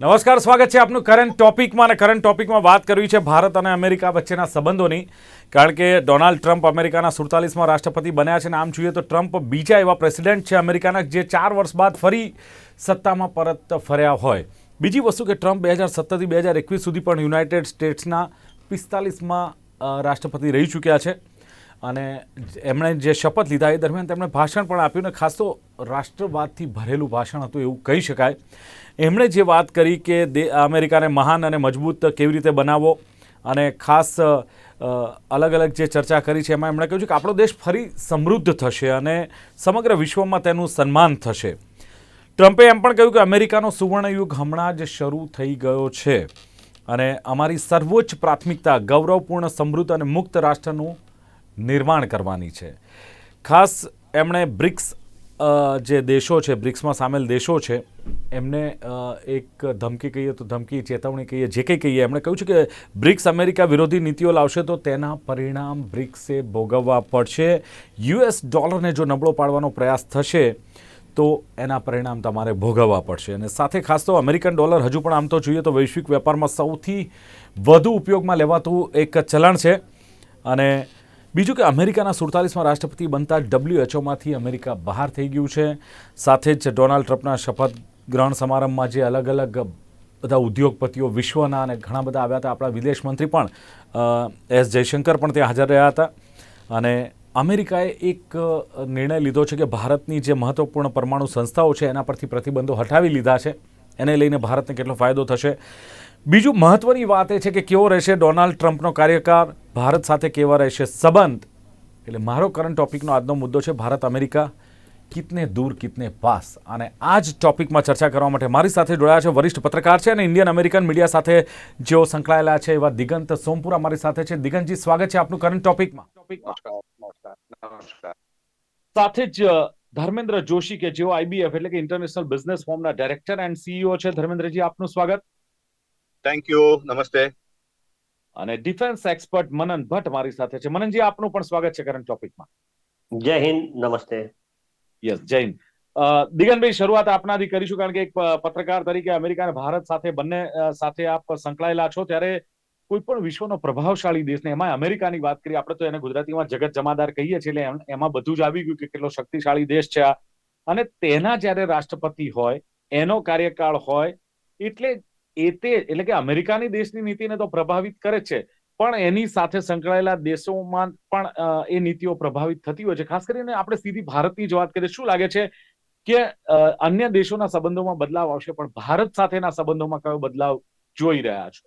નમસ્કાર, સ્વાગત છે આપનું કરંટ ટોપિકમાં અને કરંટ ટોપિકમાં વાત કરવી છે ભારત અને અમેરિકા વચ્ચેના સંબંધોની. કારણ કે ડોનાલ્ડ ટ્રમ્પ અમેરિકાના સુડતાલીસમાં રાષ્ટ્રપતિ બન્યા છે અને આમ જોઈએ તો ટ્રમ્પ બીજા એવા પ્રેસિડેન્ટ છે અમેરિકાના જે ચાર વર્ષ બાદ ફરી સત્તામાં પરત ફર્યા હોય. બીજી વસ્તુ કે ટ્રમ્પ બે હજાર સત્તરથી બે હજાર એકવીસ સુધી પણ યુનાઇટેડ સ્ટેટ્સના પિસ્તાલીસમાં રાષ્ટ્રપતિ રહી ચૂક્યા છે. અને એમણે જે શપથ લીધા એ દરમિયાન તેમણે ભાષણ પણ આપ્યું ને ખાસ તો રાષ્ટ્રવાદથી ભરેલું ભાષણ હતું એવું કહી શકાય. એમણે જે વાત કરી કે અમેરિકાને મહાન અને મજબૂત કેવી રીતે બનાવવો અને ખાસ અલગ અલગ જે ચર્ચા કરી છે, એમાં એમણે કહ્યું છે કે આપણો દેશ ફરી સમૃદ્ધ થશે અને સમગ્ર વિશ્વમાં તેનું સન્માન થશે. ટ્રમ્પે એમ પણ કહ્યું કે અમેરિકાનો સુવર્ણયુગ હમણાં જ શરૂ થઈ ગયો છે અને અમારી સર્વોચ્ચ પ્રાથમિકતા ગૌરવપૂર્ણ સમૃદ્ધ અને મુક્ત રાષ્ટ્રનું નિર્માણ કરવાની છે. ખાસ એમણે બ્રિક્સ જે દેશો છે, બ્રિક્સમાં સામેલ દેશો છે, એમને એક ધમકી કહીએ તો ધમકી, ચેતવણી કહીએ, જે કંઈ કહીએ, એમણે કહ્યું છે કે બ્રિક્સ અમેરિકા વિરોધી નીતિઓ લાવશે તો તેના પરિણામ બ્રિક્સે ભોગવવા પડશે. યુએસ ડોલરને જો નબળો પાડવાનો પ્રયાસ થશે તો એના પરિણામ તમારે ભોગવવા પડશે. અને સાથે ખાસ તો અમેરિકન ડોલર હજુ પણ આમ તો જોઈએ તો વૈશ્વિક વેપારમાં સૌથી વધુ ઉપયોગમાં લેવાતું એક ચલણ છે. અને બીજું કે અમેરિકાના સુડતાલીસમાં રાષ્ટ્રપતિ બનતા ડબ્લ્યુએચઓમાંથી અમેરિકા બહાર થઈ ગયું છે. સાથે જ ડોનાલ્ડ ટ્રમ્પના શપથ ગ્રહણ સમારંભમાં જે અલગ અલગ બધા ઉદ્યોગપતિઓ વિશ્વના અને ઘણા બધા આવ્યા હતા, આપણા વિદેશ મંત્રી પણ એસ જયશંકર પણ ત્યાં હાજર રહ્યા હતા. અને અમેરિકાએ એક નિર્ણય લીધો છે કે ભારતની જે મહત્વપૂર્ણ પરમાણુ સંસ્થાઓ છે એના પરથી પ્રતિબંધો હટાવી લીધા છે. એને લઈને ભારતને કેટલો ફાયદો થશે? બીજું મહત્વની વાત એ છે કે કેવો રહેશે ડોનાલ્ડ ટ્રમ્પનો કાર્યકાળ? ભારત સાથે કેવા રહેશે સંબંધ? એટલે મારો કરંટ ટોપિકનો આજનો મુદ્દો છે ભારત અમેરિકા. કિતને દૂર કિતને પાસ? અને આ જ ટોપિકમાં ચર્ચા કરવા માટે મારી સાથે જોડાયા છે વરિષ્ઠ પત્રકાર છે અને ઇન્ડિયન અમેરિકન મીડિયા સાથે જેઓ સંકળાયેલા છે એવા દિગંત સોમપુરા મારી સાથે છે. દિગંતજી સ્વાગત છે આપનું કરંટ ટોપિકમાં નમસ્કાર નમસ્કાર નમસ્કાર. સાથે જ ધર્મેન્દ્ર જોશી કે જેઓ આઈબીએફ એટલે કે ઇન્ટરનેશનલ બિઝનેસ ફોર્મના ડાયરેક્ટર એન્ડ સીઈઓ છે. ધર્મેન્દ્રજી આપનું સ્વાગત. થેન્ક યુ નમસ્તે અને ડિફેન્સ એક્સપર્ટ મનન ભટ્ટ મારી સાથે છે. મનનજી આપનું પણ સ્વાગત છે કરંટ ટોપિકમાં જય હિન્દ. નમસ્તે. યસ જય હિન્દ. દિગનભાઈ શરૂઆત આપનાથી કરીશું કારણ કે એક પત્રકાર તરીકે અમેરિકા અને ભારત સાથે બંને સાથે આપ સંકળાયેલા છો. ત્યારે કોઈ પણ વિશ્વનો પ્રભાવશાળી દેશને એમાં અમેરિકાની વાત કરીએ આપણે તો એને ગુજરાતીમાં જગત જમાદાર કહીએ છીએ એટલે એમાં બધું જ આવી ગયું કે કેટલો શક્તિશાળી દેશ છે આ. અને તેના જ્યારે રાષ્ટ્રપતિ હોય એનો કાર્યકાળ હોય એટલે એ તે એટલે કે અમેરિકાની દેશની નીતિને તો પ્રભાવિત કરે છે. પણ એની સાથે સંકળાયેલા દેશોમાં પણ એ નીતિઓ પ્રભાવિત થતી હોય છે. ખાસ કરીને આપણે સીધી ભારતની જ વાત કરીએ, શું લાગે છે કે અન્ય દેશોના સંબંધોમાં બદલાવ આવશે, પણ ભારત સાથેના સંબંધોમાં કયો બદલાવ જોઈ રહ્યા છો?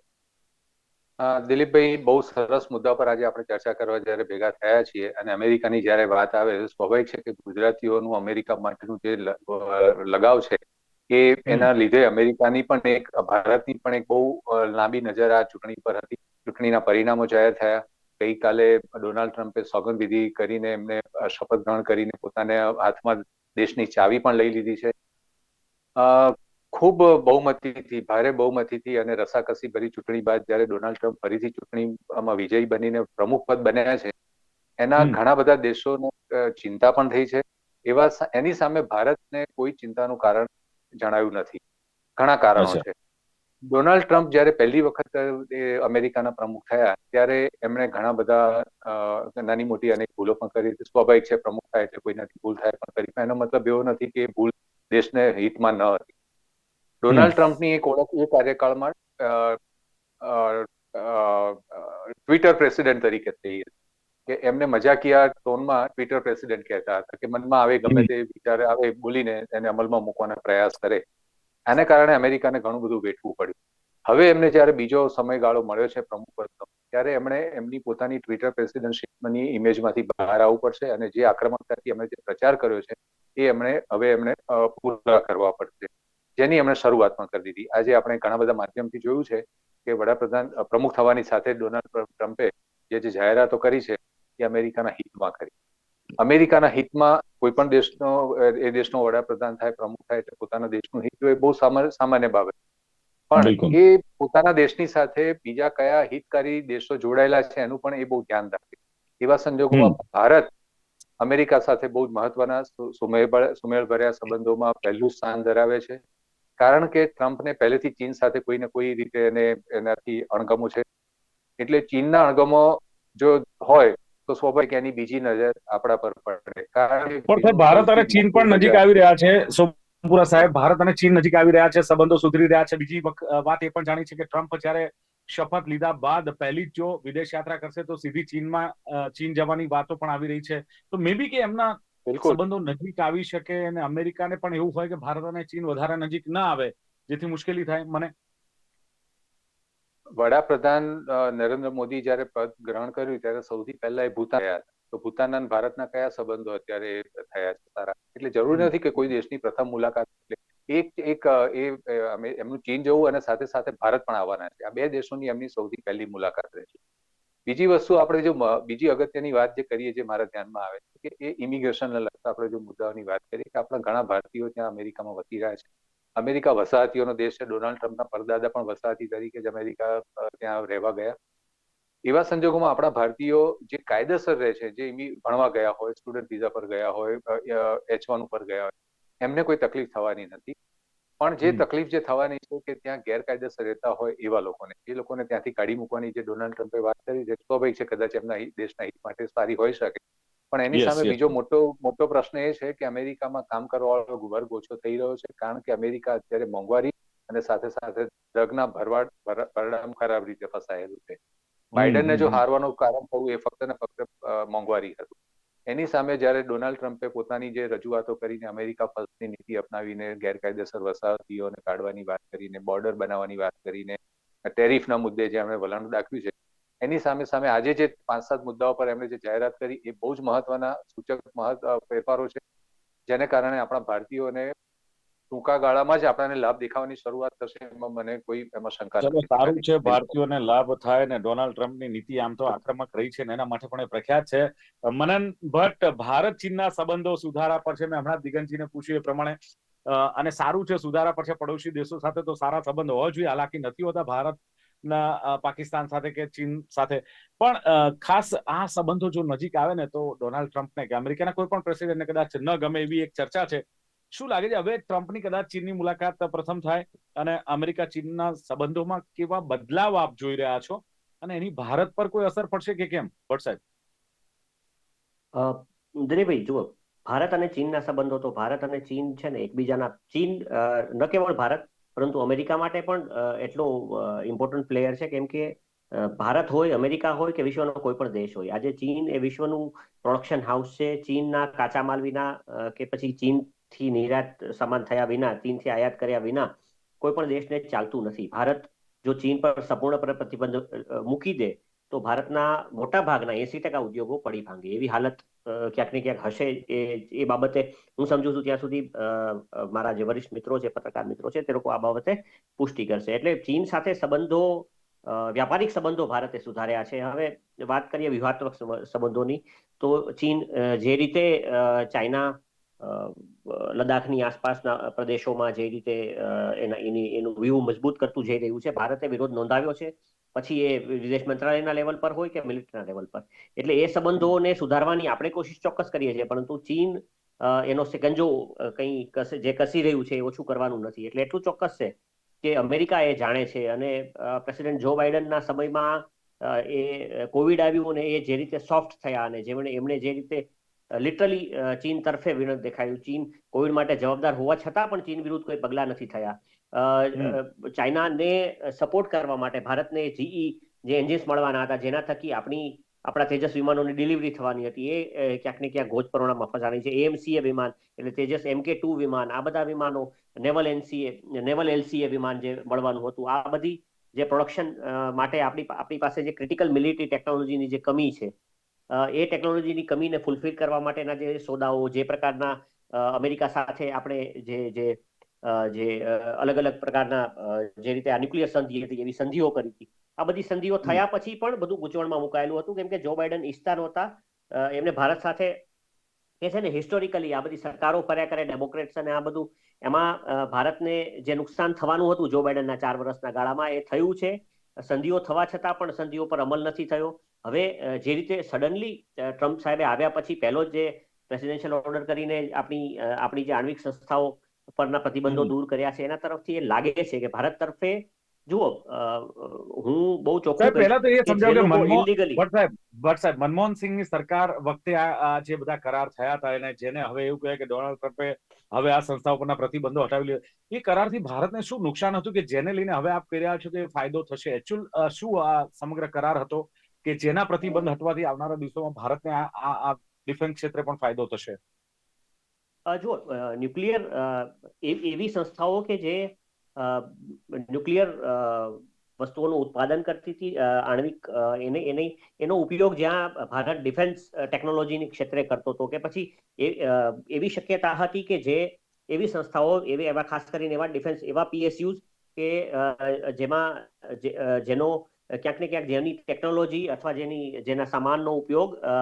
દિલીપભાઈ, બહુ સરસ મુદ્દા પર આજે આપણે ચર્ચા કરવા જયારે ભેગા થયા છીએ અને અમેરિકાની જ્યારે વાત આવે, સ્વાભાવિક છે કે ગુજરાતીઓનું અમેરિકા માટેનું જે લગાવ છે એ એના લીધે અમેરિકાની પણ એક ભારતની પણ એક બહુ લાંબી નજર આ ચૂંટણી પર હતી. ચૂંટણીના પરિણામો જાહેર થયા. ગઈકાલે ડોનાલ્ડ ટ્રમ્પે સોગંદવિધિ કરીને એમને શપથ ગ્રહણ કરીને પોતાને હાથમાં દેશની ચાવી પણ લઈ લીધી છે. ખૂબ બહુમતીથી ભારે બહુમતીથી અને રસાકસી ભરી ચૂંટણી બાદ જ્યારે ડોનાલ્ડ ટ્રમ્પ ફરીથી ચૂંટણીમાં વિજયી બનીને પ્રમુખ પદ બન્યા છે એના ઘણા બધા દેશોને ચિંતા પણ થઈ છે. એવા એની સામે ભારતને કોઈ ચિંતાનું કારણ જણાયું નથી. ઘણા કારણો છે. ડોનાલ્ડ ટ્રમ્પ જ્યારે પહેલી વખત અમેરિકાના પ્રમુખ થયા ત્યારે એમણે ઘણા બધા નાની મોટી અનેક ભૂલો પણ કરી. હતી. સ્વાભાવિક છે પ્રમુખ થાય એટલે કોઈનાથી ભૂલ થાય પણ કરી. એનો મતલબ એવો નથી કે ભૂલ દેશને હિતમાં ન હતી. ડોનાલ્ડ ટ્રમ્પની એક ઓળખ એ કાર્યકાળમાં ટ્વિટર પ્રેસિડેન્ટ તરીકે થઈ હતી. કે એમને મજાકિયા ટોનમાં ટ્વિટર પ્રેસિડેન્ટ કહેતા હતા કે મનમાં આવે ગમે તે વિચાર આવે બોલીને એને અમલમાં મૂકવાનો પ્રયાસ કરે. આને કારણે અમેરિકાને ઘણું બધું વેઠવું પડ્યું. હવે એમને જ્યારે બીજો સમયગાળો મળ્યો છે પ્રમુખ પદનો ત્યારે એમણે એમની પોતાની ટ્વિટર પ્રેસિડેન્ટશીપની ઇમેજમાંથી બહાર આવવું પડશે અને જે આક્રમકતાથી એમણે જે પ્રચાર કર્યો છે એ એમણે હવે એમણે પૂરા કરવા પડશે. જેની એમણે શરૂઆત પણ કરી દીધી. આજે આપણે ઘણા બધા માધ્યમથી જોયું છે કે વડાપ્રધાન પ્રમુખ થવાની સાથે ડોનાલ્ડ ટ્રમ્પે જે જે જાહેરાતો કરી છે એ અમેરિકાના હિતમાં કરી. અમેરિકાના હિતમાં કોઈ પણ દેશનો એ દેશનો વડાપ્રધાન થાય પ્રમુખ થાય એટલે પોતાના દેશનું હિત એ બહુ સામાન્ય બાબત પણ એ પોતાના દેશની સાથે બીજા કયા હિતકારી દેશો જોડાયેલા છે એનું પણ એ બહુ ધ્યાન રાખે. એવા સંજોગોમાં ભારત અમેરિકા સાથે બહુ જ મહત્વના સુમેળ સુમેળભર્યા સંબંધોમાં પહેલું સ્થાન ધરાવે છે. કારણ કે ટ્રમ્પને પહેલેથી ચીન સાથે કોઈ ને કોઈ રીતે એને એનાથી અણગમો છે. એટલે ચીનના અણગમો જો હોય તો સ્વાભાવિક એની બીજી નજર આપણા પર પડે. કારણ કે ભારત અને ચીન પણ નજીક આવી રહ્યા છે સોમપુરા સાહેબ. ભારત અને ચીન નજીક આવી રહ્યા છે સંબંધો સુધરી રહ્યા છે. બીજી વાત એ પણ જાણી છે કે ટ્રમ્પ જ્યારે શપથ લીધા બાદ પહેલી જ જો વિદેશ યાત્રા કરશે તો સીધી ચીનમાં ચીન જવાની વાતો પણ આવી રહી છે. તો મે બી કે એમના બિલકુલ. સંબંધો નજીક આવી શકે અને અમેરિકાને પણ એવું હોય કે ભારત અને ચીન વધારે નજીક ના આવે જેથી મુશ્કેલી થાય. મને વડાપ્રધાન નરેન્દ્ર મોદી જયારે પદ ગ્રહણ કર્યું ત્યારે સૌથી પહેલા એ ભૂતાન ગયા તો ભૂતાન અને ભારતના કયા સંબંધો અત્યારે થયા છે સારા? એટલે જરૂરી નથી કે કોઈ દેશની પ્રથમ મુલાકાત એક એક એ એમનું ચીન જવું અને સાથે સાથે ભારત પણ આવવાના છે. આ બે દેશોની એમની સૌથી પહેલી મુલાકાત રહેશે બીજી વસ્તુ આપણે જો બીજી અગત્યની વાત જે કરીએ જે મારા ધ્યાનમાં આવે છે કે એ ઇમિગ્રેશનને લગતા આપણે જો મુદ્દાઓની વાત કરીએ કે આપણા ઘણા ભારતીયો ત્યાં અમેરિકામાં વધી રહ્યા છે. અમેરિકા વસાહતીઓનો દેશ છે. ડોનાલ્ડ ટ્રમ્પના પરદાદા પણ વસાહતી તરીકે જ અમેરિકા ત્યાં રહેવા ગયા. એવા સંજોગોમાં આપણા ભારતીયો જે કાયદેસર રહે છે જે ભણવા ગયા હોય સ્ટુડન્ટ વિઝા પર ગયા હોય એચ વન ઉપર ગયા હોય એમને કોઈ તકલીફ થવાની નથી. પણ જે તકલીફ જે થવાની છે કે ત્યાં ગેરકાયદેસર રહેતા હોય એવા લોકોને એ લોકોને ત્યાંથી કાઢી મૂકવાની જે ડોનાલ્ડ ટ્રમ્પે વાત કરી છે સ્વાભાવિક છે કદાચ એમના દેશના હિત માટે સારી હોઈ શકે. પણ એની સામે બીજો મોટો મોટો પ્રશ્ન એ છે કે અમેરિકામાં કામ કરવાવાળો વર્ગ ઓછો થઈ રહ્યો છે કારણ કે અમેરિકા અત્યારે મોંઘવારી અને સાથે સાથે ડ્રગના ભરવાડ પરિણામ ખરાબ રીતે ફસાયેલું છે. બાઇડનને જો હારવાનું કારણ થયું એ ફક્ત ને ફક્ત મોંઘવારી હતું. એની સામે જ્યારે ડોનાલ્ડ ટ્રમ્પે પોતાની જે રજૂઆતો કરીને અમેરિકા ફર્સ્ટની નીતિ અપનાવીને ગેરકાયદેસર વસાહતીઓને કાઢવાની વાત કરીને બોર્ડર બનાવવાની વાત કરીને ટેરિફના મુદ્દે જે એમણે વલણ દાખવ્યું છે એની સામે સામે આજે જે પાંચ સાત મુદ્દાઓ પર એમણે જે જાહેરાત કરી એ બહુ જ મહત્વના સૂચક મહત્વ ફેરફારો છે જેને કારણે આપણા ભારતીયોને ટૂંકા ગાળામાં જ આપણને લાભ દેખાવાની શરૂઆત થશે એમાં મને કોઈ એમાં શંકા ચલો સારું છે ભારતીયોને લાભ થાય ને ડોનાલ્ડ ટ્રમ્પની નીતિ આમ તો આક્રમક રહી છે ને એના માટે પણ એ પ્રખ્યાત છે. મનન ભટ્ટ ભારત ચીનના સંબંધો સુધારા પર છે મેં હમણાં દિગંતજીને પૂછ્યું એ પ્રમાણે. અને સારું છે સુધારા પર છે પડોશી દેશો સાથે તો સારા સંબંધ હોવા જોઈએ હાલાકી નથી હોતા ભારતના અ, પાકિસ્તાન સાથે કે ચીન સાથે. પણ ખાસ આ સંબંધો જો નજીક આવે ને તો ડોનાલ્ડ ટ્રમ્પને કે અમેરિકાના કોઈ પણ પ્રેસિડેન્ટને કદાચ ન ગમે એવી એક ચર્ચા છે. શું લાગે છે? હવે ટ્રમ્પની કદાચ ચીનની મુલાકાત પ્રથમ થાય અને અમેરિકા ચીનના સંબંધોમાં કેવા બદલાવ આપ જોઈ રહ્યા છો? અને એની ભારત પર કોઈ અસર પડશે કે કેમ? ભટ્ટ સાહેબ. જુઓ ભારત અને ચીનના સંબંધો તો ભારત અને ચીન છે ને એકબીજાના ચીન ન કેવળ ભારત પરંતુ અમેરિકા માટે પણ એટલો ઇમ્પોર્ટન્ટ પ્લેયર છે કેમ કે ભારત હોય, અમેરિકા હોય કે વિશ્વનો કોઈ પણ દેશ હોય. આજે ચીન એ વિશ્વનું પ્રોડક્શન હાઉસ છે. ચીનના કાચા માલ વિના કે પછી ચીનથી નિર્યાત સામાન થયા વિના, ચીનથી આયાત કર્યા વિના કોઈ પણ દેશને ચાલતું નથી. ભારત જો ચીન પર સંપૂર્ણપણે પ્રતિબંધ મૂકી દે તો ભારતના મોટા ભાગના એસી ટકા ઉદ્યોગો પડી ભાંગે. એવી હાલત ક્યાંક ને ક્યાંક હશે એ એ બાબતે હું સમજુ છું ત્યાં સુધી મારા જે વરિષ્ઠ મિત્રો છે, પત્રકાર મિત્રો છે, તે લોકો આ બાબતે પુષ્ટિ કરશે. એટલે ચીન સાથે સંબંધો વ્યાપારિક સંબંધો ભારતે સુધાર્યા છે. હવે વાત કરીએ વ્યૂહાત્મક સંબંધોની, તો ચીન જે રીતે ચાઇના લદ્દાખની આસપાસના પ્રદેશોમાં જે રીતે એના, એની, એનું વ્યૂહ મજબૂત કરતું જઈ રહ્યું છે, ભારતે વિરોધ નોંધાવ્યો છે. પછી એ વિદેશ મંત્રાલયના લેવલ પર હોય કે મિલિટરીના લેવલ પર. એટલે એ સંબંધોને સુધારવાની આપણે કોશિશ ચોક્કસ કરીએ છીએ, પરંતુ ચીન એનો સિકંજો કંઈ જે કસી રહ્યું છે એ ઓછું કરવાનું નથી. એટલે એટલું ચોક્કસ છે કે અમેરિકા એ જાણે છે અને પ્રેસિડેન્ટ જો બાઇડનના સમયમાં એ કોવિડ આવ્યું અને એ જે રીતે સોફ્ટ થયા અને જેમણે, એમણે જે રીતે લિટરલી ચીન તરફે વિરોધ દેખાયું. ચીન કોવિડ માટે જવાબદાર હોવા છતાં પણ ચીન વિરુદ્ધ કોઈ પગલાં નથી થયા. ચાઇનાને સપોર્ટ કરવા માટે ભારતને જીઈ જે એન્જિન્સ મળવાના હતા જેના થકી આપણી આપણા તેજસ વિમાનોની ડિલિવરી થવાની હતી એ ક્યાંક ને ક્યાંક ગોચ પરોણામાં ફસાણી છે. એએમસીએ વિમાન એટલે તેજસ એમકે ટુ વિમાન આ બધા વિમાનો નેવલ એનસીએ નેવલ એલસીએ વિમાન જે મળવાનું હતું. આ બધી જે પ્રોડક્શન માટે આપણી આપણી પાસે જે ક્રિટિકલ મિલિટરી ટેકનોલોજીની જે કમી છે એ ટેકનોલોજીની કમીને ફૂલફિલ કરવા માટેના જે સોદાઓ જે પ્રકારના અમેરિકા સાથે આપણે જે જે જે અલગ અલગ પ્રકારના જે રીતે આ ન્યુક્લિયર સંધિ હતી એવી સંધિઓ કરી હતી. આ બધી સંધિઓ થયા પછી પણ બધું ગૂંચવણમાં મુકાયેલું હતું. કેમ કે જો બાઇડન ઈચ્છતા નહોતા એમને ભારત સાથે એ છે ને હિસ્ટોરિકલી આ બધી સરકારો કર્યા કરે ડેમોક્રેટ્સ અને આ બધું એમાં ભારતને જે નુકસાન થવાનું હતું જો બાઇડનના ચાર વર્ષના ગાળામાં એ થયું છે. સંધિઓ થવા છતાં પણ સંધિઓ પર અમલ નથી થયો. હવે જે રીતે સડનલી ટ્રમ્પ સાહેબે આવ્યા પછી પહેલો જ જે પ્રેસિડેન્શિયલ ઓર્ડર કરીને આપણી આપણી જે આણ્વિક સંસ્થાઓ પરના પ્રતિબંધો. દૂર કર્યા છે એના તરફથી એ લાગે છે કે ભારત તરફે જુઓ હું બહુ ચોખ્ખું પહેલા તો એ સમજાવ કે ભટ્ટ સાહેબ ભટ્ટ સાહેબ મનમોહન સિંહની સરકાર વખતે આ જે બધા કરાર થયા હતા અને જેને હવે એવું કહે કે ડોનાલ્ડ ટ્રમ્પે હવે આ સંસ્થા ઉપરના પ્રતિબંધો હટાવી લીધો એ કરારથી ભારતને શું નુકસાન હતું કે જેને લઈને હવે આપ કહી રહ્યા છો કે ફાયદો થશે એકચ્યુઅલ શું આ સમગ્ર કરાર હતો કે જેના પ્રતિબંધ હટવાથી આવનારા દિવસોમાં ભારતને આ ડિફેન્સ ક્ષેત્રે પણ ફાયદો થશે જુઓ ન્યુક્લિયર એવી સંસ્થાઓ કે જે ન્યુક્લિયર વસ્તુઓનું ઉત્પાદન કરતી હતી આણવિક એને એને એનો ઉપયોગ જ્યાં ભારત ડિફેન્સ ટેકનોલોજીની ક્ષેત્રે કરતો હતો કે પછી એ એવી શક્યતા હતી કે જે એવી સંસ્થાઓ એવી એવા ખાસ કરીને એવા ડિફેન્સ એવા પીએસયુઝ કે જેમાં જેનો ક્યાંક ને ક્યાંક જેની ટેકનોલોજી અથવા જેની જેના સામાનનો ઉપયોગ અ,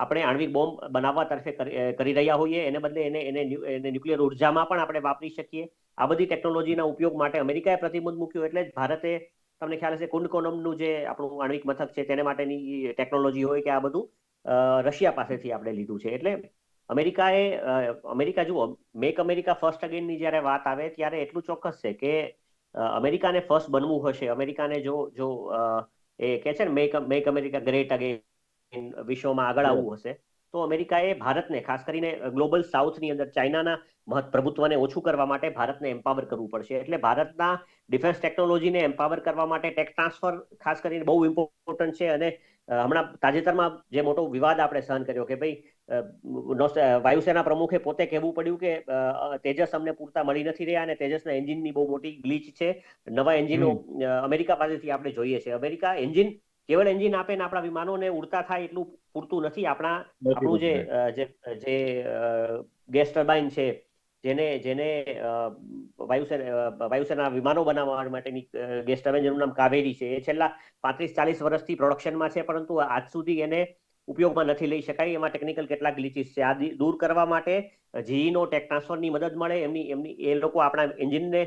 આપણે આણ્વિક બોમ્બ બનાવવા તરફે કરી રહ્યા હોઈએ. એને બદલે એને એને એને ન્યુક્લિયર ઉર્જામાં પણ આપણે વાપરી શકીએ. આ બધી ટેકનોલોજીના ઉપયોગ માટે અમેરિકાએ પ્રતિબંધ મૂક્યો એટલે જ ભારતે, તમને ખ્યાલ હશે, કુંડકોનમનું જે આપણું આણ્વિક મથક છે, તેને માટેની ટેકનોલોજી હોય કે આ બધું રશિયા પાસેથી આપણે લીધું છે. એટલે અમેરિકાએ અમેરિકા જુઓ, મેક અમેરિકા ફર્સ્ટ અગેનની જ્યારે વાત આવે ત્યારે એટલું ચોક્કસ છે કે અમેરિકાને ફર્સ્ટ બનવું હશે. અમેરિકાને જો જો એ કે છે ને, make make America great again વિશ્વમાં આગળ આવવું હશે. તો અમેરિકાએ ભારતને ખાસ કરીને ગ્લોબલ સાઉથની અંદર ચાઇનાના પ્રભુત્વને ઓછું કરવા માટે ભારતને એમ્પાવર કરવું પડશે. એટલે ભારતના ડિફેન્સ ટેકનોલોજીને એમ્પાવર કરવા માટે ટેક ટ્રાન્સફર ખાસ કરીને બહુ ઇમ્પોર્ટન્ટ છે. અને હમણાં તાજેતરમાં જે મોટો વિવાદ આપણે સહન કર્યો કે ભાઈ વાયુસેના પ્રમુખે પોતે કહેવું પડ્યું કે તેજસ અમને પૂરતા મળી નથી રહ્યા અને તેજસના એન્જિનની બહુ મોટી ગ્લીચ છે. નવા એન્જિનો અમેરિકા પાસેથી આપણે જોઈએ છે. અમેરિકા એન્જિન કેવળ એન્જિન આપે ને આપણા વિમાનોને ઉડતા થાય એટલું પૂરતું નથી. આપણા આપણું જે જે ગેસ ટર્બાઇન છે જેને જેને વાયુસેના વાયુસેના વિમાનો બનાવવા માટેની ગેસ ટર્બાઇન જેનું નામ કાવેરી છે. એ છેલ્લા પાંત્રીસ ચાલીસ વર્ષથી પ્રોડક્શનમાં છે પરંતુ આજ સુધી એને ઉપયોગમાં નથી લઈ શકાય. એમાં ટેકનિકલ કેટલાક ગ્લિચીસ છે. આ દૂર કરવા માટે જીઈનો ટેક ટ્રાન્સફરની મદદ મળે. એમની એમની એ લોકો આપણા એન્જિનને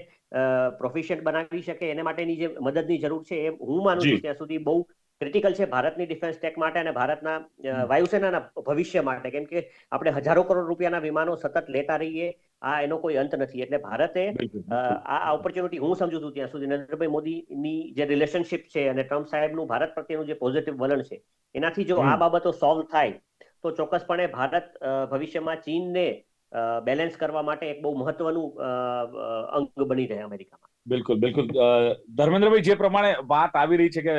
પ્રોફિશિયન્ટ બનાવી શકે. એને માટેની જે મદદની જરૂર છે એ હું માનું છું ત્યાં સુધી બહુ ક્રિટિકલ છે ભારતની ડિફેન્સ ટેક માટે અને ભારતના વાયુસેનાના ભવિષ્ય માટે. કેમ કે આપણે હજારો કરોડ રૂપિયાના વિમાનો સતત લેતા રહીએ આ એનો કોઈ અંત નથી. એટલે ભારતે આ ઓપોર્ચ્યુનિટી હું સમજુ છું ત્યાં સુધી નરેન્દ્રભાઈ મોદીની જે રિલેશનશિપ છે અને ટ્રમ્પ સાહેબનું ભારત પ્રત્યેનું જે પોઝિટિવ વલણ છે એનાથી જો આ બાબતો સોલ્વ થાય તો ચોક્કસપણે ભારત ભવિષ્યમાં ચીનને બેલેન્સ કરવા માટે એક બહુ મહત્વનું અંગ બની રહે અમેરિકામાં. બિલકુલ બિલકુલ. ધર્મેન્દ્રભાઈ, જે પ્રમાણે વાત આવી રહી છે કે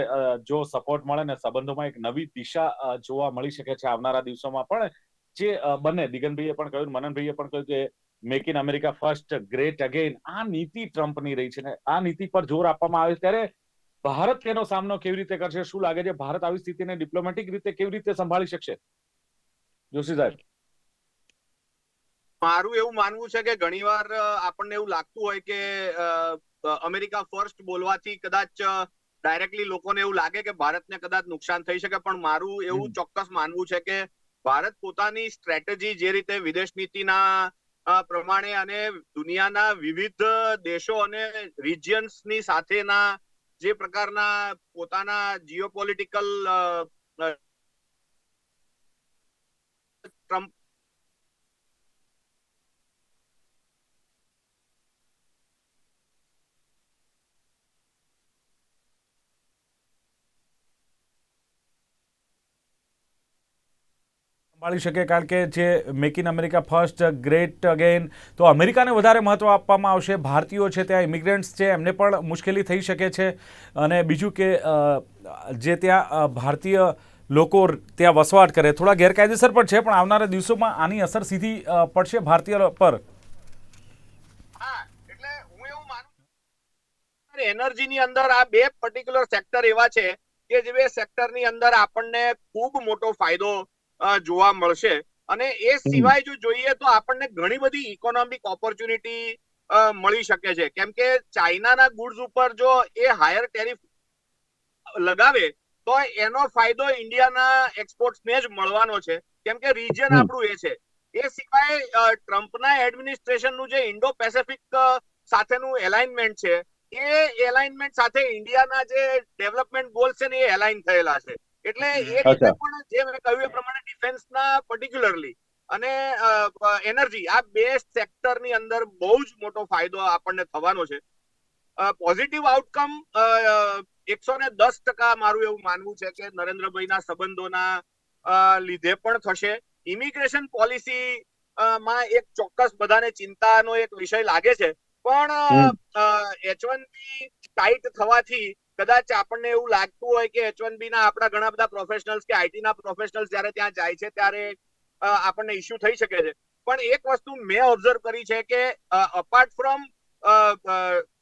જો સપોર્ટ મળે ને સંબંધોમાં એક નવી દિશા જોવા મળી શકે છે આવનારા દિવસોમાં પણ, જે બંને, દિગનભાઈએ પણ કહ્યું, મનનભાઈએ પણ કહ્યું કે make in America first great again આ નીતિ ટ્રમ્પની રહી છે ને આ નીતિ પર જોર આપવામાં આવે ત્યારે ભારત તેનો સામનો કેવી રીતે કરશે? શું લાગે છે? ભારત આવી સ્થિતિને ડિપ્લોમેટિક રીતે કેવી રીતે સંભાળી શકશે? જોશી સાહેબ. મારું એવું માનવું છે કે ઘણીવાર આપણને એવું લાગતું હોય કે અમેરિકા ફર્સ્ટ બોલવાથી કદાચ ડાયરેક્ટલી લોકોને એવું લાગે કે ભારતને કદાચ નુકસાન થઈ શકે પણ મારું એવું ચોક્કસ માનવું છે કે ભારત પોતાની સ્ટ્રેટેજી જે રીતે વિદેશ નીતિના પ્રમાણે અને દુનિયાના વિવિધ દેશો અને regions ની સાથેના જે પ્રકારના પોતાના જીઓપોલિટિકલ ટ્રમ્પ સંભાળી શકે કારણ કે જે make in America first great again તો અમેરિકાને વધારે મહત્ત્વ આપવામાં આવશે. ભારતીયો છે, ત્યાં ઇમિગ્રન્ટ્સ છે, એમને પણ મુશ્કેલી થઈ શકે છે. અને બીજું કે જે ત્યાં ભારતીય લોકો ત્યાં વસવાટ કરે, થોડા ગેરકાયદેસર પણ છે, પણ આવનારા દિવસોમાં આની અસર સીધી પડશે ભારતીય પર. હા, એટલે હું એવું માનું એનર્જી અંદર આ બે પર્ટિક્યુલર સેક્ટર એવા છે કે જે બે સેક્ટરની અંદર આપણને ખૂબ મોટો ફાયદો જોવા મળશે. અને એ સિવાય જો જોઈએ તો આપણને ઘણી બધી ઇકોનોમિક ઓપોર્ચ્યુનિટી મળી શકે છે. કેમ કે ચાઇનાના ગુડ્સ ઉપર જો એ હાયર ટેરિફ લગાવે તો એનો ફાયદો ઇન્ડિયાના એક્સપોર્ટ્સને જ મળવાનો છે. કેમ કે રિજન આપણું એ છે. એ સિવાય ટ્રમ્પના એડમિનિસ્ટ્રેશનનું જે ઇન્ડો પેસિફિક સાથેનું એલાઇનમેન્ટ છે એ એલાઇનમેન્ટ સાથે ઇન્ડિયાના જે ડેવલપમેન્ટ ગોલ છે ને એ એલાઇન થયેલા છે. એટલે એ રીતે પણ જે મેં કહ્યું એ પ્રમાણે ડિફેન્સના પર્ટિક્યુલરલી અને એનર્જી આ બે સેક્ટરની અંદર બહુ જ મોટો ફાયદો આપણને થવાનો છે. પોઝિટિવ આઉટકમ એકસો ને દસ ટકા મારું એવું માનવું છે કે નરેન્દ્રભાઈના સંબંધોના લીધે પણ થશે. ઇમિગ્રેશન પોલિસી માં એક ચોક્કસ બધાને ચિંતાનો એક વિષય લાગે છે. પણ એચ વન બી ટાઈટ થવાથી કદાચ આપણને એવું લાગતું હોય કે એચ વન બી ના આપણા ઘણા બધા પ્રોફેશનલ્સ કે આઈટી ના પ્રોફેશનલ્સ જ્યારે ત્યાં જાય છે ત્યારે આપણને ઇસ્યુ થઈ શકે છે. પણ એક વસ્તુ મેં ઓબ્ઝર્વ કરી છે કે અપાર્ટ ફ્રોમ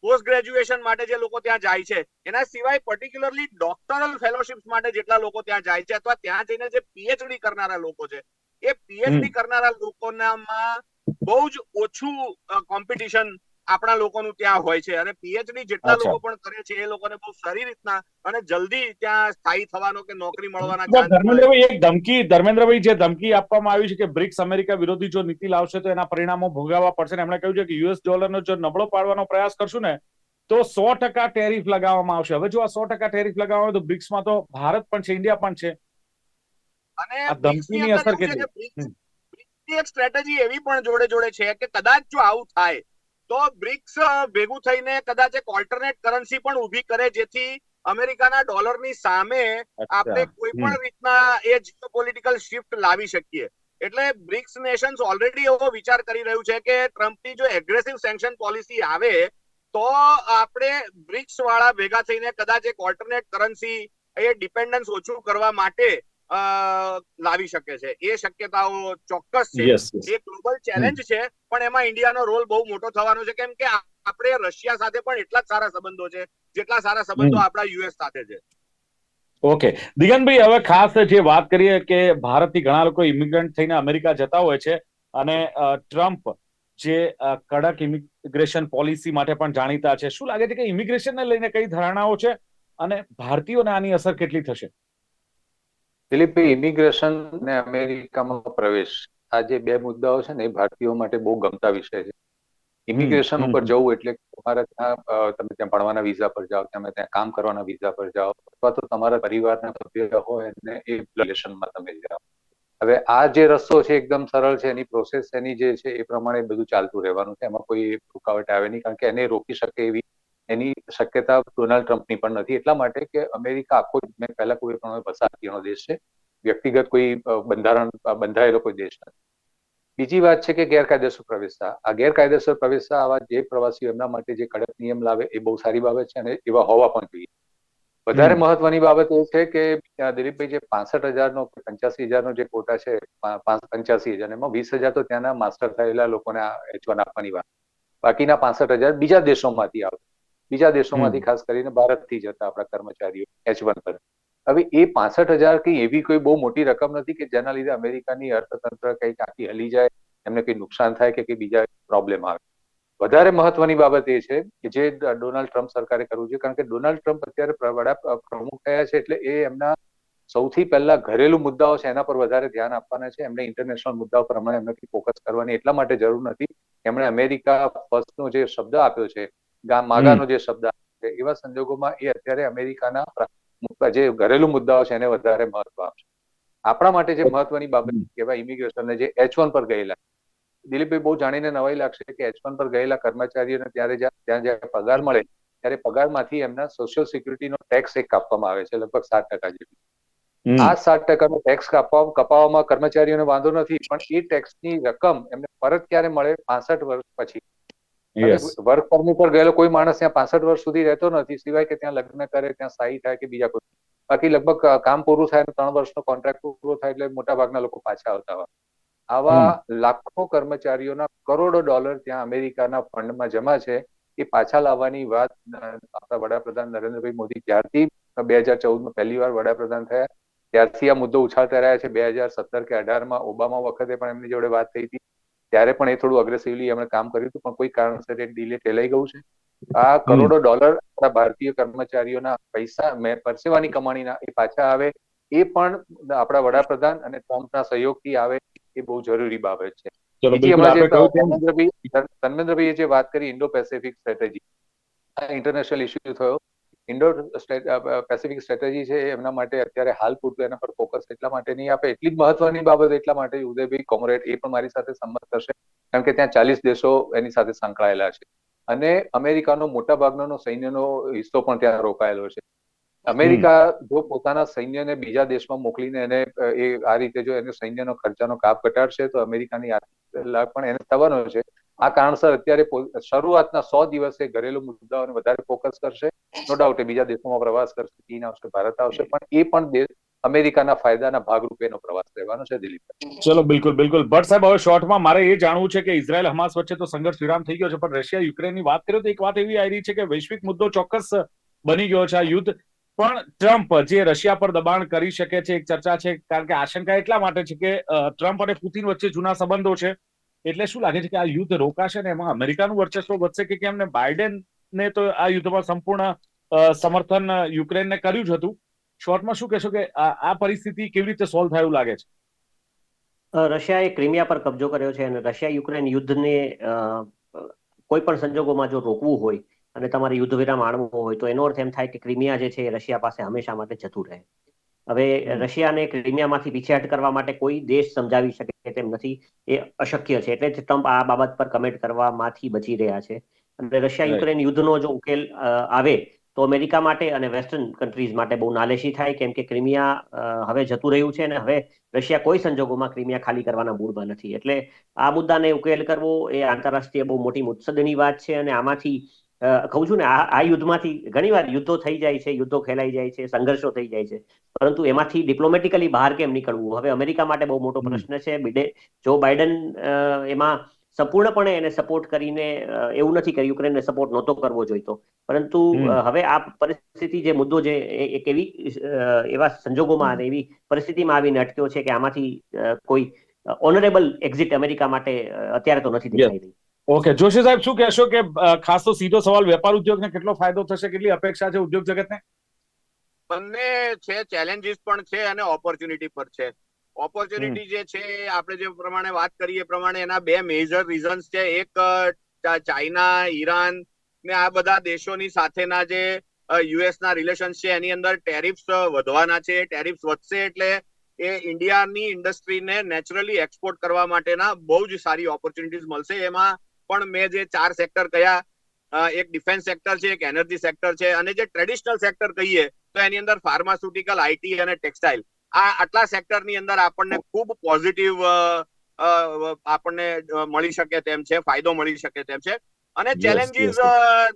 પોસ્ટ ગ્રેજ્યુએશન માટે જે લોકો ત્યાં જાય છે એના સિવાય પર્ટિક્યુલરલી ડોક્ટરલ ફેલોશિપ્સ માટે જેટલા લોકો ત્યાં જાય છે અથવા ત્યાં જઈને જે પીએચડી કરનારા લોકો છે એ પીએચડી કરનારા લોકોનામાં બહુ જ ઓછું કોમ્પિટિશન આપણા લોકોનું ત્યાં હોય છે અને પીએચડી જેટલા લોકો પણ કરે છે એ લોકોને બહુ સારી રીતના અને જલ્દી ત્યાં સ્થાયી થવાનો કે નોકરી મળવાના. ધર્મેન્દ્રભાઈ એક ધમકી ધર્મેન્દ્રભાઈ જે ધમકી આપવામાં આવી છે કે બ્રિક્સ અમેરિકા વિરોધી જો નીતિ લાવશે તો એના પરિણામો ભોગવવા પડશે એમણે કહ્યું છે કે યુએસ ડોલરનો જો નબળો પાડવાનો પ્રયાસ કરશું ને તો સો ટકા ટેરિફ લગાવવામાં આવશે હવે જો આ સો ટકા ટેરિફ લગાવવામાં આવે તો બ્રિક્સમાં તો ભારત પણ છે ઇન્ડિયા પણ છે અને આ ધમકીની અસર કેટલી? એક સ્ટ્રેટેજી એવી પણ જોડે જોડે છે કે કદાચ જો આવું થાય તો બ્રિક્સ ભેગું થઈને કદાચ એક ઓલ્ટરનેટ કરન્સી પણ ઊભી કરે જેથી અમેરિકાના ડોલરની સામે આપણે કોઈ પણ રીતના એ જીઓપોલિટિકલ શિફ્ટ લાવી શકીએ. એટલે બ્રિક્સ નેશન્સ ઓલરેડી એવો વિચાર કરી રહ્યું છે કે ટ્રમ્પની જો એગ્રેસિવ સેન્કશન પોલિસી આવે તો આપણે બ્રિક્સ વાળા ભેગા થઈને કદાચ એક ઓલ્ટરનેટ કરન્સી એ ડિપેન્ડન્સ ઓછું કરવા માટે લાવી શકે છે. એ શક્યતાઓ ચોક્કસ છે. એ ગ્લોબલ ચેલેન્જ છે પણ એમાં ઇન્ડિયાનો રોલ બહુ મોટો થવાનો છે. કેમ કે આપણે રશિયા સાથે પણ એટલા જ સારા સંબંધો છે જેટલા સારા સંબંધો આપણા યુએસ સાથે છે. ઓકે દિગનભાઈ હવે ખાસ જે વાત કરીએ કે ભારતથી ઘણા લોકો ઇમિગ્રન્ટ થઈને અમેરિકા જતા હોય છે અને ટ્રમ્પ જે કડક ઇમિગ્રેશન પોલિસી માટે પણ જાણીતા છે. શું લાગે છે કે ઇમિગ્રેશનને લઈને કઈ ધારણાઓ છે? અને ભારતીયોને આની અસર કેટલી થશે? દિલીપભાઈ ઇમિગ્રેશન ને અમેરિકામાં પ્રવેશ. આ જે બે મુદ્દાઓ છે ને એ ભારતીયો માટે બહુ ગમતા વિષય છે. ઇમિગ્રેશન ઉપર જવું એટલે તમારે ત્યાં તમે ત્યાં ભણવાના વિઝા પર જાઓ તમે ત્યાં કામ કરવાના વિઝા પર જાઓ અથવા તો તમારા પરિવારના સભ્ય હોય અને એ રિલેશનમાં તમે જાઓ. હવે આ જે રસ્તો છે એકદમ સરળ છે એની પ્રોસેસ એની જે છે એ પ્રમાણે બધું ચાલતું રહેવાનું છે. એમાં કોઈ રૂકાવટ આવે નહીં કારણ કે એને રોકી શકે એવી એની શક્યતા ડોનાલ્ડ ટ્રમ્પની પણ નથી. એટલા માટે કે અમેરિકા આખો મેં પહેલા કોઈ પ્રમાણે વસાહતીનો દેશ છે વ્યક્તિગત કોઈ બંધારણ બંધાયેલો કોઈ દેશ નથી. બીજી વાત છે કે ગેરકાયદેસર પ્રવેશતા. આ ગેરકાયદેસર પ્રવેશતા આવા જે પ્રવાસીઓ એમના માટે જે કડક નિયમ લાવે એ બહુ સારી બાબત છે અને એવા હોવા પણ જોઈએ. વધારે મહત્વની બાબત એ છે કે દિલીપભાઈ જે પાસઠ હજારનો કે પંચ્યાસી હજારનો જે કોટા છે પંચ્યાસી હજાર એમાં વીસ હજાર તો ત્યાંના માસ્ટર થયેલા લોકોને એચ વન આપવાની વાત. બાકીના પાસઠ હજાર બીજા દેશોમાંથી આવે બીજા દેશોમાંથી ખાસ કરીને ભારતથી જતા આપણા કર્મચારીઓ એચ વન પર. હવે એ પાસઠ હજાર કઈ એવી કોઈ બહુ મોટી રકમ નથી કે જેના લીધે અમેરિકાની અર્થતંત્ર કંઈક આખી હલી જાય એમને કંઈ નુકસાન થાય કે કંઈ બીજા પ્રોબ્લેમ આવે. વધારે મહત્વની બાબત એ છે કે જે ડોનાલ્ડ ટ્રમ્પ સરકારે કરવું છે કારણ કે ડોનાલ્ડ ટ્રમ્પ અત્યારે વડા પ્રમુખ થયા છે એટલે એ એમના સૌથી પહેલા ઘરેલું મુદ્દાઓ છે એના પર વધારે ધ્યાન આપવાના છે. એમને ઇન્ટરનેશનલ મુદ્દાઓ પ્રમાણે એમને ફોકસ કરવાની એટલા માટે જરૂર નથી. એમણે અમેરિકા ફર્સ્ટનો જે શબ્દ આપ્યો છે માગાનો જે શબ્દ છે એવા સંજોગોમાં એ અત્યારે અમેરિકાના જે ઘરેલુ મુદ્દાઓ છે એને વધારે મહત્વ આપશે આપણા માટે જે મહત્વની બાબત કહેવાય ઇમિગ્રેશનને જે એચ વન પર ગયેલા. દિલીપભાઈ બહુ જાણીને નવાઈ લાગશે કે એચ વન પર ગયેલા કર્મચારીઓને ત્યારે ત્યાં જ્યારે પગાર મળે ત્યારે પગારમાંથી એમના સોશિયલ સિક્યુરિટીનો ટેક્સ એક કાપવામાં આવે છે લગભગ સાત ટકા જેટલું. આ સાત ટકાનો ટેક્સ કાપવા કપાવવામાં કર્મચારીઓને વાંધો નથી પણ એ ટેક્સની રકમ એમને પરત ક્યારે મળે પાસઠ વર્ષ પછી વર્ક પરમિટ પર ગયેલો કોઈ માણસ ત્યાં પાસઠ વર્ષ સુધી રહેતો નથી સિવાય કે ત્યાં લગ્ન કરે ત્યાં સ્થાયી થાય કે બીજા કોઈ. બાકી લગભગ કામ પૂરું થાય ત્રણ વર્ષનો કોન્ટ્રાક્ટ પૂરો થાય એટલે મોટા ભાગના લોકો પાછા આવતા હોય. આવા લાખો કર્મચારીઓના કરોડો ડોલર ત્યાં અમેરિકાના ફંડમાં જમા છે એ પાછા લાવવાની વાત આપણા વડાપ્રધાન નરેન્દ્રભાઈ મોદી જ્યારથી બે હજાર ચૌદમાં પહેલી વાર વડાપ્રધાન થયા. ત્યારથી આ મુદ્દો ઉછાળતા રહ્યા છે બે હજાર સત્તર કે અઢારમાં ઓબામા વખતે પણ એમની જોડે વાત થઈ હતી. ત્યારે પણ એ થોડું અગ્રેસિવલી એમણે કામ કર્યું હતું પણ કોઈ કારણસર એ ડીલે ફેલાઈ ગયું છે. આ કરોડો ડોલર આપણા ભારતીય કર્મચારીઓના પૈસા મેં પરસેવાની કમાણીના એ પાછા આવે એ પણ આપણા વડાપ્રધાન અને ટ્રમ્પના સહયોગથી આવે એ બહુ જરૂરી બાબત છે. ધર્મેન્દ્રભાઈએ જે વાત કરી ઇન્ડો પેસેફિક સ્ટ્રેટેજી આ ઇન્ટરનેશનલ ઇસ્યુ થયો. ઇન્ડો પેસિફિક સ્ટ્રેટેજી છે એમના માટે અત્યારે હાલ પૂરતું એના પર ફોકસ એટલા માટે નહીં આપે. એટલી જ મહત્વની બાબત એટલા માટે ઉદયભાઈ કોમરેડ એ પણ મારી સાથે સંમત થશે કારણ કે ત્યાં ચાલીસ દેશો એની સાથે સંકળાયેલા છે. અને અમેરિકાનો મોટા ભાગનો સૈન્યનો હિસ્સો પણ ત્યાં રોકાયેલો છે. અમેરિકા જો પોતાના સૈન્યને બીજા દેશમાં મોકલીને એને એ આ રીતે જો એને સૈન્યનો ખર્ચાનો કાપ ઘટાડશે તો અમેરિકાની આર્થિક લાભ પણ એને થવાનો છે. આ કારણસર અત્યારે શરૂઆતના સો દિવસે ઘરેલું મુદ્દાઓને વધારે ફોકસ કરશે. નો ડાઉટ એ બીજા દેશોમાં પ્રવાસ કરશે, ચીન આવશે, ભારત આવશે, પણ એ પણ અમેરિકાના ફાયદાના ભાગરૂપેનો પ્રવાસ રહેવાનો છે દિલીપ ચલો, બિલકુલ બિલકુલ. ભટ્ટ સાહેબ, હવે શોર્ટમાં મારે એ જાણવું છે કે ઇઝરાયલ, હમાસ વચ્ચે તો સંઘર્ષ વિરામ થઈ ગયો છે, પણ રશિયા, યુક્રેનની વાત કરીએ તો એક વાત એવી આવી રહી છે કે વૈશ્વિક મુદ્દો ચોક્કસ બની ગયો છે આ યુદ્ધ. પણ ટ્રમ્પ જે રશિયા પર દબાણ કરી શકે છે, એક ચર્ચા છે, કારણ કે આશંકા એટલા માટે છે કે ટ્રમ્પ અને પુતિન વચ્ચે જૂના સંબંધો છે. એટલે શું લાગે છે કે આ યુદ્ધ રોકાશે ને એમાં અમેરિકાનું વર્ચસ્વ વધશે કે કેમ? ને બાઇડેન ને તો આ યુદ્ધમાં સંપૂર્ણ સમર્થન યુક્રેનને કર્યું જ હતું. શોર્ટમાં શું કહેશો કે આ પરિસ્થિતિ કેવી રીતે સોલ્વ થાય લાગે છે? રશિયાએ ક્રિમિયા પર કબજો કર્યો છે અને રશિયા યુક્રેન યુદ્ધને કોઈ પણ સંજોગોમાં જો રોકવું હોય અને તમારે યુદ્ધ વિરામ આણવું હોય તો એનો અર્થ એમ થાય કે ક્રિમિયા જે છે એ રશિયા પાસે હંમેશા માટે જતું રહે. હવે રશિયાને ક્રિમિયામાંથી પીછેહટ કરવા માટે કોઈ દેશ સમજાવી શકે તેમ નથી. એ અશક્ય છે. એટલે જ ટ્રમ્પ આ બાબત પર કમેન્ટ કરવામાંથી બચી રહ્યા છે. અને રશિયા. યુક્રેન યુદ્ધનો જો ઉકેલ આવે તો અમેરિકા માટે અને વેસ્ટર્ન કન્ટ્રીઝ માટે બહુ નાલેશી થાય કેમ કે ક્રિમિયા હવે જતું રહ્યું છે અને હવે રશિયા કોઈ સંજોગોમાં ક્રિમિયા ખાલી કરવાના મૂડમાં નથી. એટલે આ મુદ્દાને ઉકેલ કરવો એ આંતરરાષ્ટ્રીય બહુ મોટી મુત્સદની વાત છે અને આમાંથી કહું છું ને આ યુદ્ધમાંથી યુદ્ધમાંથી ઘણીવાર યુદ્ધો થઈ જાય છે યુદ્ધો ખેલાઈ જાય છે સંઘર્ષો થઈ જાય છે. પરંતુ એમાંથી ડિપ્લોમેટિકલી બહાર કેમ નીકળવું? હવે અમેરિકા માટે બહુ મોટો પ્રશ્ન છે. બિડે જો બાઇડન એમાં સંપૂર્ણપણે એને સપોર્ટ કરીને એવું નથી કે યુક્રેનને સપોર્ટ નહોતો કરવો જોઈતો. પરંતુ હવે આ પરિસ્થિતિ જે મુદ્દો જે એક એવી એવા સંજોગોમાં અને એવી પરિસ્થિતિમાં આવીને અટક્યો છે કે આમાંથી કોઈ ઓનરેબલ એક્ઝિટ અમેરિકા માટે અત્યારે તો નથી દેખાઈ રહી. ઓકે જોશી સાહેબ શું કહેશો કે ખાસ તો સીધો સવાલ વેપાર ઉદ્યોગને કેટલો ફાયદો થશે? કેટલી અપેક્ષા છે ઉદ્યોગ જગતને? બંને છે ચેલેન્જીસ પણ છે અને ઓપોર્ચ્યુનિટી પણ છે. ઓપોર્ચ્યુનિટી જે છે આપણે જે પ્રમાણે વાત કરીએ પ્રમાણે એના બે મેજર રીઝન્સ છે. એક ચાઇના ઈરાન ને આ બધા દેશોની સાથેના જે યુએસ ના રિલેશન્સ છે એની અંદર ટેરિફ્સ વધવાના છે. ટેરિફ્સ વધશે એટલે એ ઇન્ડિયાની ઇન્ડસ્ટ્રીને નેચરલી એક્સપોર્ટ કરવા માટેના બહુ જ સારી ઓપોર્ચ્યુનિટીઝ મળશે. એમાં પણ મેં જે ચાર સેક્ટર કયા એક ડિફેન્સ સેક્ટર છે એક એનર્જી સેક્ટર છે અને જે ટ્રેડિશનલ સેક્ટર કહીએ તો એની અંદર ફાર્માસ્યુટિકલ આઈટી અને ટેક્સટાઇલ આ આટલા સેક્ટરની અંદર આપણને ખૂબ પોઝિટિવ આપણને મળી શકે તેમ છે ફાયદો મળી શકે તેમ છે. અને ચેલેન્જીસ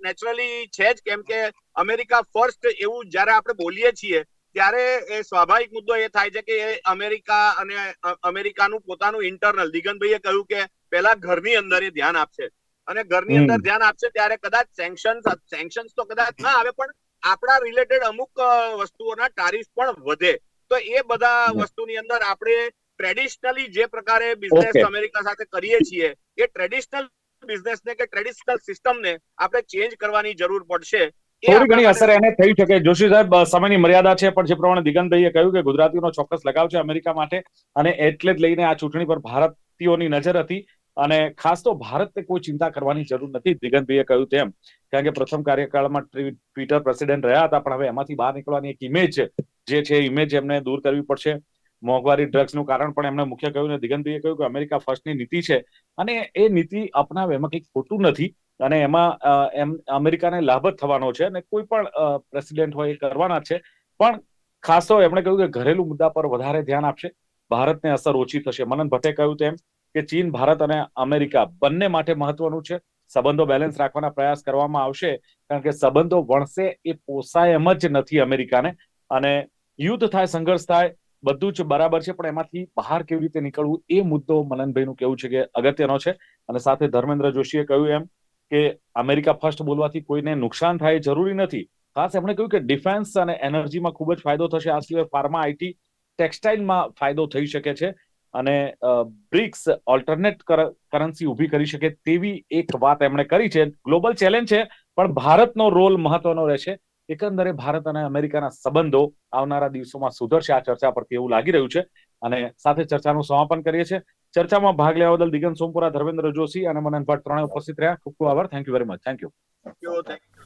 નેચરલી છે જ કેમ કે અમેરિકા ફર્સ્ટ એવું જ્યારે આપણે બોલીએ છીએ ત્યારે એ સ્વાભાવિક મુદ્દો એ થાય છે કે એ અમેરિકા અને અમેરિકાનું પોતાનું ઇન્ટરનલ દિગંતભાઈએ કહ્યું કે પહેલા ઘરની અંદર એ ધ્યાન આપશે. અને ઘરની અંદર ધ્યાન આપશે ત્યારે કદાચ સેન્કશન સેન્કશન્સ તો કદાચ ના આવે પણ આપણા રિલેટેડ અમુક વસ્તુઓના ટારીફ પણ વધે. તો એ બધા વસ્તુની અંદર આપણે ટ્રેડિશનલી જે પ્રકારે બિઝનેસ. અમેરિકા સાથે કરીએ છીએ એ ટ્રેડિશનલ બિઝનેસને કે ટ્રેડિશનલ સિસ્ટમને આપણે ચેન્જ કરવાની જરૂર પડશે. થોડી ઘણી અસર એને થઈ શકે. જોશી સાહેબ સમયની મર્યાદા છે પણ જે પ્રમાણે દિગંતભાઈએ કહ્યું કે ગુજરાતીઓનો ચોક્કસ લગાવ છે અમેરિકા માટે અને એટલે જ લઈને આ ચૂંટણી પર ભારતીયોની નજર હતી. અને ખાસ તો ભારતને કોઈ ચિંતા કરવાની જરૂર નથી. દિગંતભાઈએ કહ્યું તેમ, કારણ કે પ્રથમ કાર્યકાળમાં ટ્વી- ટ્વિટર પ્રેસિડેન્ટ રહ્યા હતા, પણ હવે એમાંથી બહાર નીકળવાની એક ઇમેજ જે છે ઇમેજ એમને દૂર કરવી પડશે. મોંઘવારી ડ્રગ્સનું કારણ પણ એમણે મુખ્ય કહ્યું ને દિગંતભાઈએ કહ્યું કે અમેરિકા ફર્સ્ટની નીતિ છે. અને એ નીતિ અપનાવે એમાં કંઈક ખોટું નથી અને એમાં એમ, અમેરિકાને લાભ જ થવાનો છે અને કોઈ પણ પ્રેસિડેન્ટ હોય એ કરવાના છે. પણ ખાસ તો એમણે કહ્યું કે ઘરેલું મુદ્દા પર વધારે ધ્યાન આપશે. ભારતને અસર ઓછી થશે. મનન ભટ્ટે કહ્યું તેમ કે ચીન, ભારત અને અમેરિકા બંને માટે મહત્વનું છે. સંબંધો બેલેન્સ રાખવાના પ્રયાસ કરવામાં આવશે, કારણ કે સંબંધો વણસે એ પોસાય એમ જ નથી અમેરિકાને. અને યુદ્ધ થાય, સંઘર્ષ થાય, બધું જ બરાબર છે, પણ એમાંથી બહાર કેવી રીતે નીકળવું એ મુદ્દો મનનભાઈનું કેવું છે કે અગત્યનો છે. અને સાથે ધર્મેન્દ્ર જોશીએ કહ્યું એમ કે અમેરિકા ફર્સ્ટ બોલવાથી કોઈને નુકસાન થાય જરૂરી નથી. ખાસ એમણે કહ્યું કે ડિફેન્સ અને એનર્જીમાં ખૂબ જ ફાયદો થશે. આ સિવાય ફાર્મા, આઈટી, ટેક્સટાઇલમાં ફાયદો થઈ શકે છે. અને બ્રિક્સ ઓલ્ટરનેટ કરન્સી ઊભી કરી શકે તેવી એક વાત એમણે કરી છે. ગ્લોબલ ચેલેન્જ છે પણ ભારતનો રોલ મહત્વનો રહેશે એકંદરે ભારત અને અમેરિકાના સંબંધો આવનારા દિવસોમાં સુધરશે. આ ચર્ચા પરથી એવું લાગી રહ્યું છે. અને સાથે ચર્ચાનું સમાપન કરીએ છીએ. ચર્ચામાં ભાગ લેવા બદલ દિગંત સોમપુરા ધર્મેન્દ્ર જોશી અને મનન ભટ્ટ ત્રણે ઉપસ્થિત રહ્યા. ખૂબ ખૂબ આભાર. Thank you very much thank you thank you,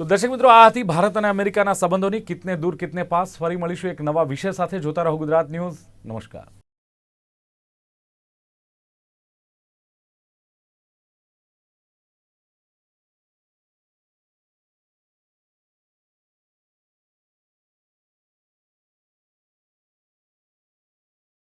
તો દર્શક મિત્રો, આ હતી ભારત અને અમેરિકાના સંબંધોની, કિતને દૂર, કિતને પાસ. ફરી મળીશું એક નવા વિષય સાથે. જોતા રહો ગુજરાત ન્યૂઝ. નમસ્કાર.